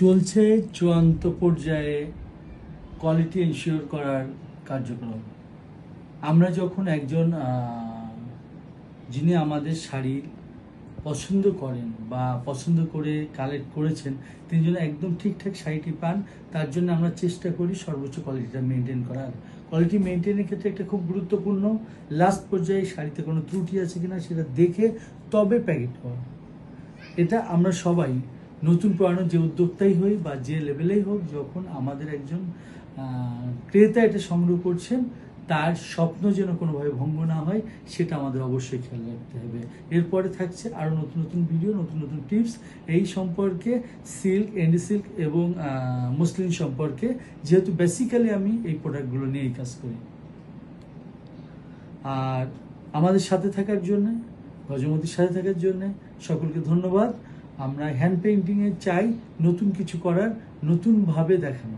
চলছে চূড়ান্ত পর্যায়ে কোয়ালিটি এনশিওর করার কার্যক্রম। আমরা যখন একজন যিনি আমাদের শাড়ি পছন্দ করেন বা পছন্দ করে কালেক্ট করেছেন, তিনি যেন একদম ঠিকঠাক শাড়িটি পান, তার জন্য আমরা চেষ্টা করি সর্বোচ্চ কোয়ালিটিটা মেনটেন করার। কোয়ালিটি মেনটেনের ক্ষেত্রে একটা খুব গুরুত্বপূর্ণ লাস্ট পর্যায়ে শাড়িতে কোনো ত্রুটি আছে কিনা সেটা দেখে তবে প্যাকেট করা। এটা আমরা সবাই নতুন পুরানো যে উদ্যোক্তাই হই বা যে লেভেলেই হোক যখন আমাদের একজন ক্রেতা এটা সংগ্রহ করছেন তার স্বপ্ন যেন কোনোভাবে ভঙ্গ না হয় সেটা আমাদের অবশ্যই খেয়াল রাখতে হবে। এরপরে থাকছে আরও নতুন নতুন ভিডিও নতুন নতুন টিপস এই সম্পর্কে সিল্ক এন্ডি সিল্ক এবং আহ, মসলিন সম্পর্কে যেহেতু বেসিক্যালি আমি এই প্রোডাক্টগুলো নিয়েই কাজ করি। আর আমাদের সাথে থাকার জন্যে গজমতির সাথে থাকার জন্যে সকলকে ধন্যবাদ। আমরা হ্যান্ড পেন্টিংয়ে চাই নতুন কিছু করার নতুনভাবে দেখানো